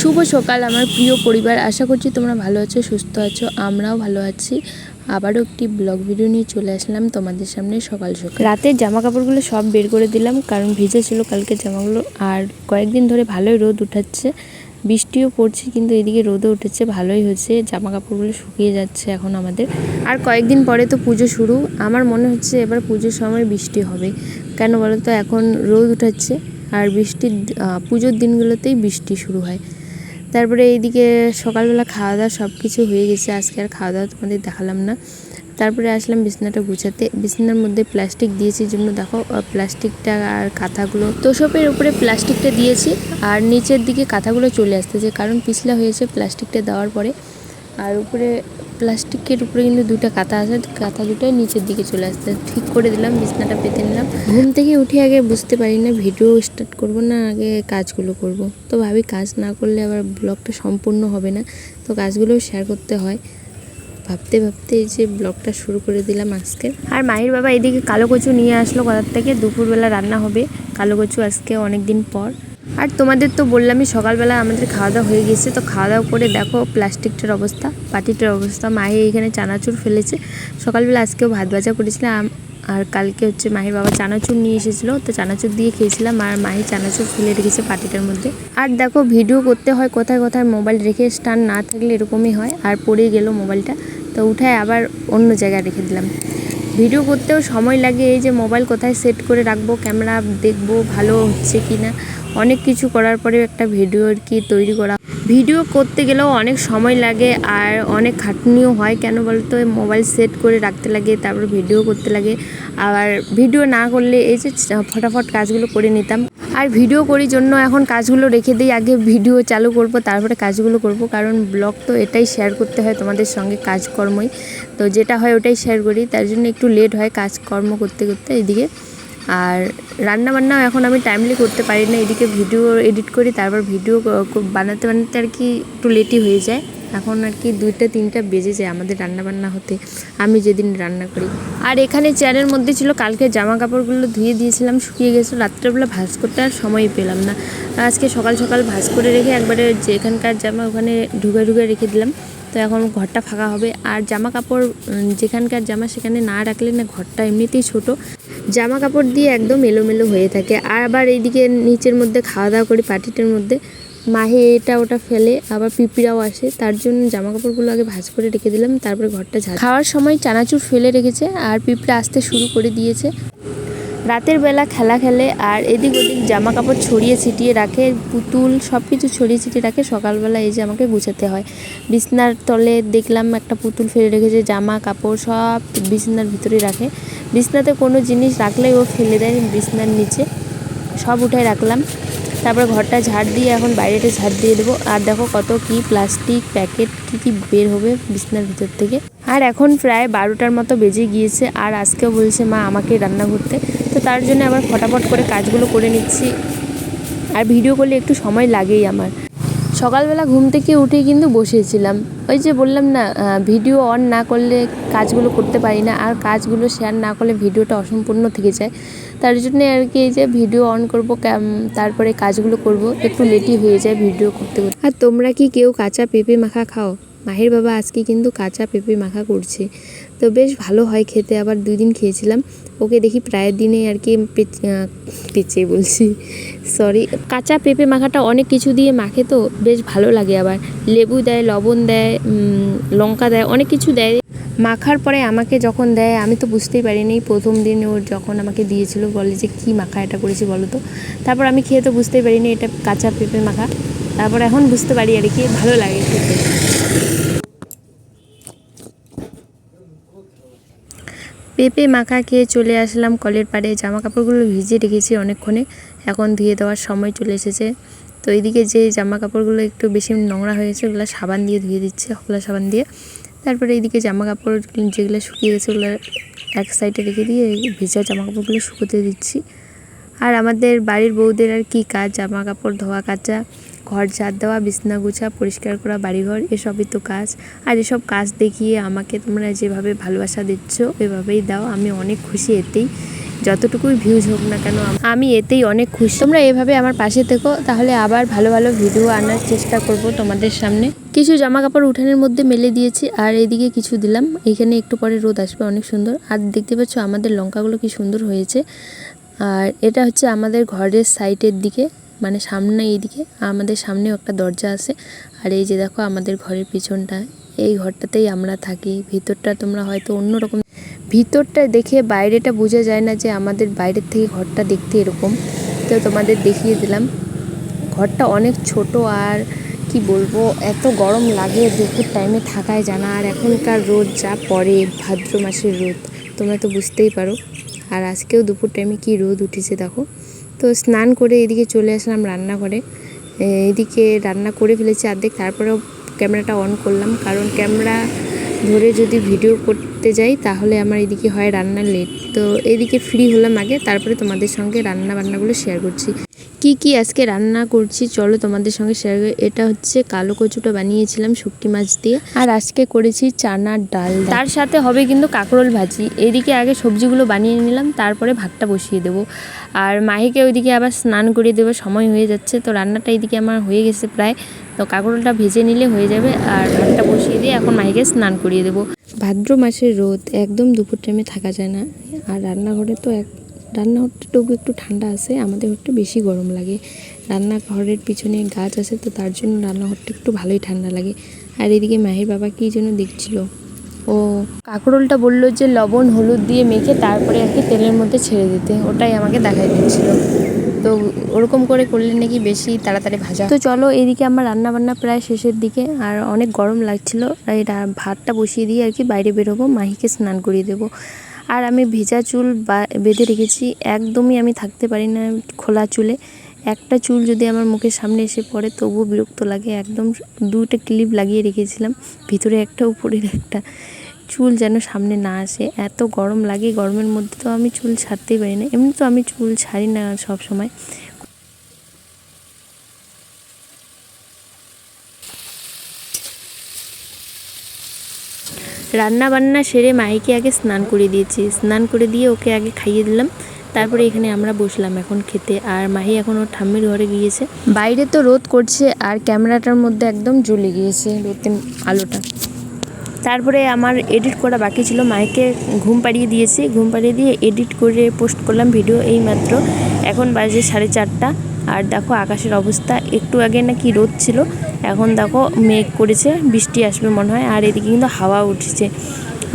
শুভ সকাল আমার প্রিয় পরিবার। আশা করছি তোমরা ভালো আছো সুস্থ আছো আমরাও ভালো আছি। আবারও একটি ব্লগ ভিডিও নিয়ে চলে আসলাম তোমাদের সামনে সকাল সকাল। রাতের জামা কাপড়গুলো সব বের করে দিলাম কারণ ভিজে ছিল কালকে জামাগুলো আর কয়েকদিন ধরে ভালোই রোদ উঠাচ্ছে। বৃষ্টিও পড়ছে কিন্তু এদিকে রোদও উঠেছে ভালোই হয়েছে জামা কাপড়গুলো শুকিয়ে যাচ্ছে এখন আমাদের। আর কয়েকদিন পরে তো পুজো শুরু। আমার মনে হচ্ছে এবার পুজোর সময় বৃষ্টি হবে। কেন বলো তো এখন রোদ উঠাচ্ছে আর বৃষ্টির পুজোর দিনগুলোতেই বৃষ্টি শুরু হয়। তারপরে এইদিকে সকালবেলা খাওয়া দাওয়া সব কিছু হয়ে গেছে। আজকে আর খাওয়া দাওয়া তোমাদের দেখালাম না। তারপরে আসলাম বিছনাটা গুছাতে। বিছনার মধ্যে প্লাস্টিক দিয়েছি জন্য দেখো প্লাস্টিকটা আর কাঁথাগুলো। তোষপের উপরে প্লাস্টিকটা দিয়েছি আর নিচের দিকে কাঁথাগুলো চলে আসতেছে কারণ পিছলা হয়েছে প্লাস্টিকটা দেওয়ার পরে। আর উপরে প্লাস্টিকের উপরে কিন্তু দুটো কাঁথা আছে কাঁথা দুটোই নিচের দিকে চলে আসতে ঠিক করে দিলাম, বিছনাটা পেতে নিলাম। ঘুম থেকে উঠে আগে বুঝতে পারি না, ভিডিও স্টার্ট করব না, আগে কাজগুলো করব। তো ভাবি কাজ না করলে আবার ব্লগটা সম্পূর্ণ হবে না, তো কাজগুলোও শেয়ার করতে হয়। ভাবতে ভাবতে এই যে ব্লগটা শুরু করে দিলাম আজকে। আর মাহির বাবা এদিকে কালো কচু নিয়ে আসলো কোথার থেকে, দুপুরবেলা রান্না হবে। কালো কচু আজকে অনেক দিন পর। আর তোমাদের তো বললামই সকালবেলা আমাদের খাওয়া দাওয়া হয়ে গেছে তো খাওয়া দাওয়া করে দেখো প্লাস্টিকটার অবস্থা পাটিটার অবস্থা। মাহি এখানে চানাচুর ফেলেছে। সকালবেলা আজকেও ভাত ভাজা করেছিলাম, আর কালকে হচ্ছে মাহির বাবা চানাচুর নিয়ে এসেছিল, তো চানাচুর দিয়ে খেয়েছিলাম, আর মাহি চানাচুর ফেলে রেখেছে পাটিটার মধ্যে। আর দেখো ভিডিও করতে হয় কোথায় কোথায়, মোবাইল রেখে স্ট্যান্ড না থাকলে এরকমই হয়, আর পড়ে গেল মোবাইলটা, তো উঠায় আবার অন্য জায়গায় রেখে দিলাম। ভিডিও করতেও সময় লাগে, এই যে মোবাইল কোথায় সেট করে রাখব, ক্যামেরা দেখব, ভালো হচ্ছে কি না অনেক কিছু করার পরে একটা ভিডিও আর কি তৈরি করা। ভিডিও করতে গেলেও অনেক সময় লাগে আর অনেক খাটনিও হয়, কেন বলতো? মোবাইল সেট করে রাখতে লাগে, তারপর ভিডিও করতে লাগে। আর ভিডিও না করলে এই যে ফটাফট কাজগুলো করে নিতাম। আর ভিডিও করি জন্য এখন কাজগুলো রেখে দিই। আগে ভিডিও চালু করব, তারপরে কাজগুলো করব। কারণ ব্লগ তো এটাই শেয়ার করতে হয় তোমাদের সঙ্গে কাজকর্মই। তো যেটা হয় ওটাই শেয়ার করি, তার জন্য একটু লেট হয় কাজকর্ম করতে করতে এদিকে। আর রান্না বান্নাও এখন আমি টাইমলি করতে পারি না, এদিকে ভিডিও এডিট করি, তারপর ভিডিও বানাতে বানাতে আর কি একটু লেটই হয়ে যায়। এখন আর কি দুইটা, তিনটা বেজে যায় আমাদের রান্না বান্না হতে। আমি যেদিন রান্না করি। আর এখানে চেয়ারের মধ্যে ছিল, কালকে জামা কাপড়গুলো ধুয়ে দিয়েছিলাম, শুকিয়ে গেছিল রাত্রেবেলা ভাঁজ করতে আর সময় পেলাম না। আজকে সকাল সকাল ভাঁজ করে রেখে একবারে যেখানকার জামা ওখানে ঢুকে ঢুকে রেখে দিলাম। তো এখন ঘরটা ফাঁকা হবে। আর জামা কাপড় যেখানকার জামা সেখানে না রাখলে না ঘরটা এমনিতেই ছোট। জামা কাপড় দিয়ে একদম এলোমেলো হয়ে থাকে। আর আবার এইদিকে নিচের মধ্যে খাওয়া দাওয়া করি, পাটিটার মধ্যে। মাহে এটা ওটা ফেলে, আবার পিঁপড়াও আসে। তার জন্য জামা কাপড়গুলো আগে ভাঁজ করে রেখে দিলাম, তারপরে ঘরটা ঝাড়। খাওয়ার সময় চানাচুর ফেলে রেখেছে আর পিঁপড়া আসতে শুরু করে দিয়েছে। রাতের বেলা খেলা খেলে আর এদিক ওদিক জামা কাপড় ছড়িয়ে ছিটিয়ে রাখে, পুতুল সব কিছু ছড়িয়ে ছিটিয়ে রাখে। সকালবেলা এই যে আমাকে গুছাতে হয়। বিছনার তলে দেখলাম একটা পুতুল ফেলে রেখেছে, জামা, কাপড় সব বিছনার ভিতরে রাখে। বিছনাতে কোনো জিনিস রাখলেই ও ফেলে দেয় বিছনার নিচে। সব উঠায় রাখলাম। তারপরে ঘরটা ঝাড় দিয়ে এখন বাইরেটা ঝাড় দিয়ে দেবো। আর দেখো কত কি প্লাস্টিক প্যাকেট কি কি বের হবে বিছনার ভিতর থেকে। আর এখন প্রায় বারোটার মতো বেজে গিয়েছে, আর আজকেও বলছে মা আমাকে রান্না করতে। তো তার জন্য আবার ফটাফট করে কাজগুলো করে নিচ্ছি। আর ভিডিও করলে একটু সময় লাগেই আমার। সকালবেলা ঘুম থেকে উঠে কিন্তু বসেছিলাম। ওই যে বললাম না ভিডিও অন না করলে কাজগুলো করতে পারি না, আর কাজগুলো শেয়ার না করলে ভিডিওটা অসম্পূর্ণ থেকে যায়। তার জন্যে আর কি এই যে ভিডিও অন করব তারপরে কাজগুলো করব, একটু লেটই হয়ে যায় ভিডিও করতে করতে। আর তোমরা কি কেউ কাঁচা পেঁপে মাখা খাও? মাহির বাবা আজকে কিন্তু কাঁচা পেঁপে মাখা করছে। তো বেশ ভালো হয় খেতে, আবার দুই দিন খেয়েছিলাম। ওকে দেখি প্রায় দিনে আর কি পেচ- বলছি। সরি কাঁচা পেঁপে মাখাটা অনেক কিছু দিয়ে মাখে তো, বেশ ভালো লাগে আবার। লেবু দেয়, লবণ দেয় লঙ্কা দেয়, অনেক কিছু দেয়। মাখার পরে আমাকে যখন দেয়, আমি তো বুঝতেই পারিনি, প্রথম দিন ওর যখন আমাকে দিয়েছিল, বলে যে কী মাখা এটা করেছি বলো তো? তারপর আমি খেয়ে তো বুঝতেই পারিনি এটা কাঁচা পেঁপে মাখা। তারপর এখন বুঝতে পারি আর কি, ভালো লাগে পেঁপে মাখা খেয়ে চলে আসলাম কলের পাড়ে। জামা কাপড়গুলো ভিজিয়ে রেখেছি অনেকক্ষণে। এখন ধুয়ে দেওয়ার সময় চলে এসেছে। তো এইদিকে যে জামা কাপড়গুলো একটু বেশি নোংরা হয়েছে ওগুলো সাবান দিয়ে ধুয়ে দিচ্ছে হলা সাবান দিয়ে। তারপরে এইদিকে জামা কাপড় যেগুলো শুকিয়ে গেছে, ওগুলো এক সাইডে রেখে দিয়ে ভেজা জামা কাপড়গুলো শুকোতে দিচ্ছি। আর আমাদের বাড়ির বউদের আর কি কাজ জামা কাপড় ধোয়া কাচা। ঘর ঝাড় দেওয়া, বিছনা গুছা, পরিষ্কার করা, বাড়িঘর, এসবই তো কাজ। আর এসব কাজ দেখিয়ে আমাকে তোমরা যেভাবে ভালোবাসা দিচ্ছ এভাবেই দাও। আমি অনেক খুশি এতেই। যতটুকুই ভিউজ হোক না কেন, আমি এতেই অনেক খুশি। তোমরা এভাবে আমার পাশে থেকো, তাহলে আবার ভালো ভালো ভিডিও আনার চেষ্টা করব তোমাদের সামনে। কিছু জামা কাপড় উঠানের মধ্যে মেলে দিয়েছি, আর এদিকে কিছু দিলাম। এখানে একটু পরে রোদ আসবে, অনেক সুন্দর। আর দেখতে পাচ্ছ আমাদের লঙ্কাগুলো কি সুন্দর হয়েছে। আর এটা হচ্ছে আমাদের ঘরের সাইটের দিকে। মানে সামনে এইদিকে, আমাদের সামনেও একটা দরজা আছে। আর এই যে দেখো আমাদের ঘরের পিছনটা, এই ঘরটাতেই আমরা থাকি। ভিতরটা তোমরা হয়তো অন্যরকম ভিতরটা দেখে বাইরেটা বোঝা যায় না যে আমাদের বাইরের থেকে ঘরটা দেখতে এরকম। তো তোমাদের দেখিয়ে দিলাম। ঘরটা অনেক ছোট আর কি বলব, এত গরম লাগে, দুপুর টাইমে থাকায় জানা। আর এখনকার রোদ যা পড়ে, ভাদ্র মাসের রোদ, তোমরা তো বুঝতেই পারো। আর আজকেও দুপুর টাইমে কি রোদ উঠেছে দেখো। তো স্নান করে এদিকে চলে আসলাম রান্নাঘরে। এদিকে রান্না করে ফেলেছি অর্ধেক তারপরেও ক্যামেরাটা অন করলাম। কারণ ক্যামেরা ধরে যদি ভিডিও করতে যাই, তাহলে আমার এদিকে হয় রান্না লেট। তো এদিকে ফ্রি হলাম আগে, তারপরে তোমাদের সঙ্গে রান্না বান্নাগুলো শেয়ার করছি। কি কি আজকে রান্না করছি? চলো তোমাদের সঙ্গে শেয়ার করি। এটা হচ্ছে কালো কচুটা বানিয়েছিলাম শুটকি মাছ দিয়ে। আর আজকে করেছি চানার ডাল তার সাথে হবে কিন্তু কাঁকরোল ভাজি। এদিকে আগে সবজিগুলো বানিয়ে নিলাম তারপরে ভাতটা বসিয়ে দেবো। আর মাহিকে ওইদিকে আবার স্নান করিয়ে দেবো সময় হয়ে যাচ্ছে। তো রান্নাটা এইদিকে আমার হয়ে গেছে প্রায়। তো কাঁকরোলটা ভেজে নিলে হয়ে যাবে। আর ভাতটা বসিয়ে দিয়ে এখন মাহিকে স্নান করিয়ে দেবো। ভাদ্র মাসের রোদ একদম দুপুর টাইমে থাকা যায় না। আর রান্নাঘরে তো এক রান্নাঘরটা তবু একটু ঠান্ডা আছে, আমাদের ঘরটা বেশি গরম লাগে। রান্নাঘরের পিছনে গাছ আছে, তো তার জন্য রান্নাঘরটা একটু ভালোই ঠান্ডা লাগে। আর এদিকে মাহির বাবা কী যেন দেখছিল? ও কাঁকরোলটা বলল যে, লবণ হলুদ দিয়ে মেখে তারপরে আর কি তেলের মধ্যে ছেড়ে দিতে। ওটাই আমাকে দেখাই দিচ্ছিল। তো ওরকম করে করলে নাকি বেশি তাড়াতাড়ি ভাজা তো চলো এদিকে আমার রান্না বান্না প্রায় শেষের দিকে, আর অনেক গরম লাগছিল। এটা ভাতটা বসিয়ে দিয়ে আর কি বাইরে বেরোবো, মাহিকে স্নান করিয়ে দেবো। আর আমি ভেজা চুল বা- বেঁধে রেখেছি। একদমই আমি থাকতে পারি না খোলা চুলে। একটা চুল যদি আমার মুখের সামনে এসে পড়ে, তবুও বিরক্ত লাগে। একদম দুটো ক্লিপ লাগিয়ে রেখেছিলাম। ভিতরে একটা, উপরের একটা। চুল যেন সামনে না আসে। এত গরম লাগে। গরমের মধ্যে তো আমি চুল ছাড়তেই পারি না। এমনি তো আমি চুল ছাড়ি না সব সময় রান্না বান্না সেরে মাইকে আগে স্নান করে দিয়েছি। স্নান করে দিয়ে ওকে আগে খাইয়ে দিলাম। তারপরে এখানে আমরা বসলাম এখন খেতে। আর মাহি এখন ওর ঠাম্মির ঘরে গিয়েছে। বাইরে তো রোদ করছে আর ক্যামেরাটার মধ্যে একদম জ্বলে গিয়েছে রোদের আলোটা। তারপরে আমার এডিট করা বাকি ছিল। মাইকে ঘুম পাড়িয়ে দিয়েছি। ঘুম পাড়িয়ে দিয়ে এডিট করে পোস্ট করলাম ভিডিও এই মাত্র। এখন বাজে সাড়ে চারটা। আর দেখো আকাশের অবস্থা একটু আগে নাকি রোদ ছিল, এখন দেখো মেঘ করেছে, বৃষ্টি আসবে মনে হয়, আর এদিকে কিন্তু হাওয়া উঠেছে,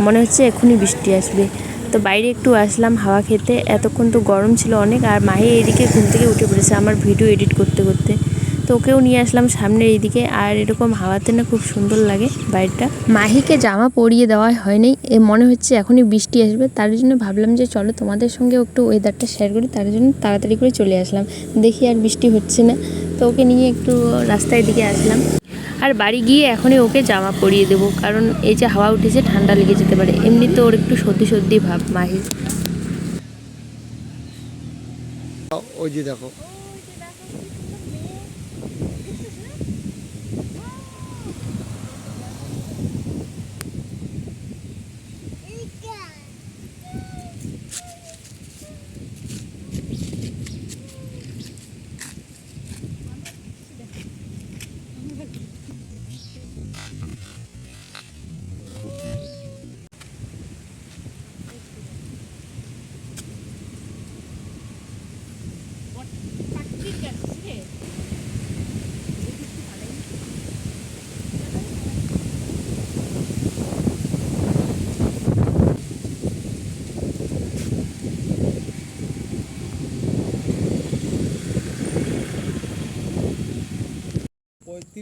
মনে হচ্ছে এখনই বৃষ্টি আসবে। তো বাইরে একটু আসলাম হাওয়া খেতে, এতক্ষণ তো গরম ছিল অনেক, আর মাহি এদিকে ঘুম থেকে উঠে পড়েছে, আমার ভিডিও এডিট করতে করতে। ওকেও নিয়ে আসলাম সামনের এইদিকে। আর এরকম হাওয়াতে না খুব সুন্দর লাগে বাইরটা। মাহিকে জামা পরিয়ে দেওয়া হয়নি। এ মনে হচ্ছে এখনই বৃষ্টি আসবে। তার জন্য ভাবলাম যে চলো তোমাদের সঙ্গে একটু ওয়েদারটা শেয়ার করি। তার জন্য তাড়াতাড়ি করে চলে আসলাম। দেখি আর বৃষ্টি হচ্ছে না। তো ওকে নিয়ে একটু রাস্তায় দিকে আসলাম। আর বাড়ি গিয়ে এখনই ওকে জামা পরিয়ে দেবো। কারণ এই যে হাওয়া উঠেছে ঠান্ডা লেগে যেতে পারে। এমনিতে ওর একটু সর্দি সর্দি ভাব মাহির। ওই যে দেখো।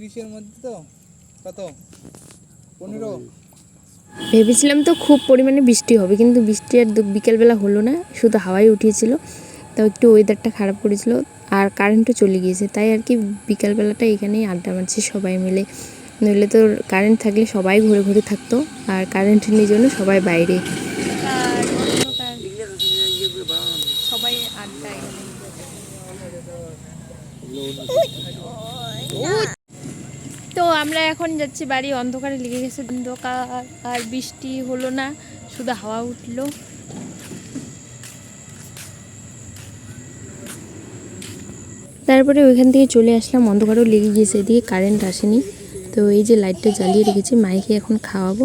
পঁয়ত্রিশের মধ্যে তো? কত? পনেরো? ভেবেছিলাম তো খুব পরিমাণে বৃষ্টি হবে, কিন্তু বৃষ্টি আর বিকেলবেলা হলো না, শুধু হাওয়াই উঠিয়েছিল, তাও একটু ওয়েদারটা খারাপ করেছিল, আর কারেন্টও চলে গিয়েছে, তাই আর কি বিকালবেলাটা এখানেই আড্ডা মারছি সবাই মিলে। নইলে তো কারেন্ট থাকলে সবাই ঘুরে ঘুরে থাকতো, আর কারেন্ট নেই জন্য সবাই বাইরে। আমরা এখন যাচ্ছি বাড়ি, অন্ধকারে লেগে গেছে অন্ধকার। আর বৃষ্টি হলো না, শুধু হাওয়া উঠল। তারপরে ওইখান থেকে চলে আসলাম, অন্ধকারও লেগে গেছে, এদিকে কারেন্ট আসেনি। তো এই যে লাইটটা জ্বালিয়ে রেখেছি, মাইকে এখন খাওয়াবো।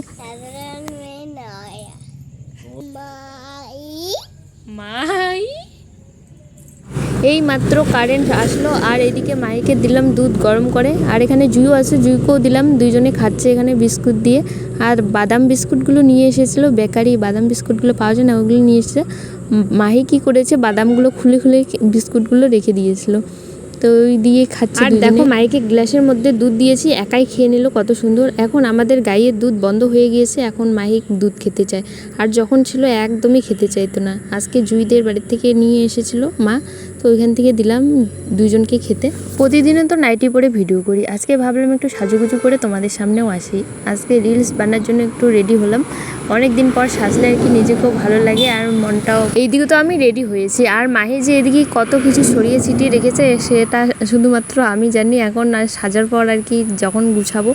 মাত্র কারেন্ট আসলো আর এদিকে মাইকে দিলাম দুধ গরম করে আর এখানে জুইও আছে জুইকেও দিলাম দুইজনে খাচ্ছে এখানে বিস্কুট দিয়ে। আর বাদাম বিস্কুটগুলো নিয়ে এসেছিল বেকারি বাদাম বিস্কুটগুলো পাওয়া যায় না ওগুলো নিয়ে এসেছে। মাহি কি করেছে বাদামগুলো খুলে খুলে বিস্কুটগুলো রেখে দিয়েছিল। তো ওই দিয়ে খাচ্ছে আর দেখো মাইকে গ্লাসের মধ্যে দুধ দিয়েছি একাই খেয়ে নিল কত সুন্দর। এখন আমাদের গাইয়ের দুধ বন্ধ হয়ে গিয়েছে এখন মাহিক দুধ খেতে চায়। আর যখন ছিল একদমই খেতে চাইতো না। আজকে জুইদের বাড়ির থেকে নিয়ে এসেছিল মা তো ওইখান থেকে দিলাম দুজনকে খেতে। প্রতিদিনে তো নাইটি পরে ভিডিও করি। আজকে ভাবলাম একটু সাজুগুজু করে তোমাদের সামনেও আসি। আজকে রিলস বানার জন্য একটু রেডি হলাম। অনেক দিন পর সাজলে আর কি নিজেকেও ভালো লাগে আর মনটাও এইদিকে তো আমি রেডি হয়েছি। আর মাহি যে এদিকে কত কিছু সরিয়ে ছিটিয়ে রেখেছে সেটা শুধুমাত্র আমি জানি। এখন আর সাজার পর আর কি যখন গুছাবো,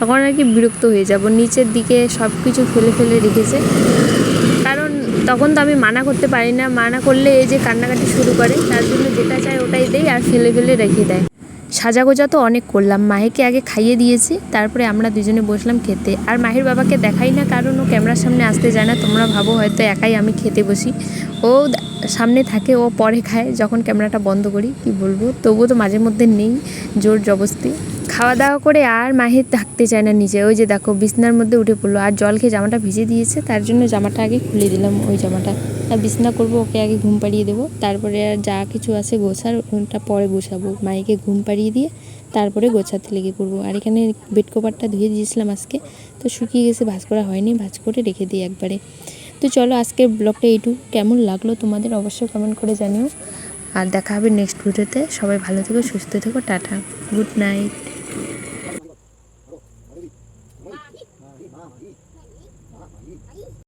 তখন আর কি বিরক্ত হয়ে যাব। নিচের দিকে সব কিছু ফেলে ফেলে রেখেছে। তখন তো আমি মানা করতে পারি না। মানা করলে এই যে কান্নাকাটি শুরু করে, তার জন্য যেটা চায় ওটাই দেয় আর ফেলে ফেলে রেখে দেয়। সাজাগোজা তো অনেক করলাম। মাহিকে আগে খাইয়ে দিয়েছি, তারপরে আমরা দুজনে বসলাম খেতে। আর মাহির বাবাকে দেখাই না কারণ ও ক্যামেরার সামনে আসতে যায় না, তোমরা ভাবো হয়তো একাই আমি খেতে বসি। ও সামনে থাকে, ও পরে খায় যখন ক্যামেরাটা বন্ধ করি, কি বলব? তবুও তো মাঝে মধ্যে নেই, জোর জবস্তি। খাওয়া দাওয়া করে আর মাহির থাকতে চায় না নিচে ওই যে দেখো, বিছনার মধ্যে উঠে পড়ল। আর জল খেয়ে জামাটা ভিজে দিয়েছে, তার জন্য জামাটা আগে খুলে দিলাম ওই জামাটা। আর বিছনা করব, ওকে আগে ঘুম পাড়িয়ে দেবো। তারপরে আর যা কিছু আছে গোছার, ওটা পরে গোছাবো। মাইকে ঘুম পাড়িয়ে দিয়ে তারপরে গোছাতে লেগে পড়ব। আর এখানে বেড কভারটা ধুয়ে দিয়েছিলাম আজকে। তো শুকিয়ে গেছে, ভাজ করা হয়নি। ভাজ করে রেখে দিই একবারে। তো চলো, আজকের ব্লগটা এইটুকু কেমন লাগল তোমাদের অবশ্যই কমেন্ট করে জানিও। আর দেখা হবে নেক্সট ভিডিওতে সবাই ভালো থেকো, সুস্থ থেকো। টাটা। Good night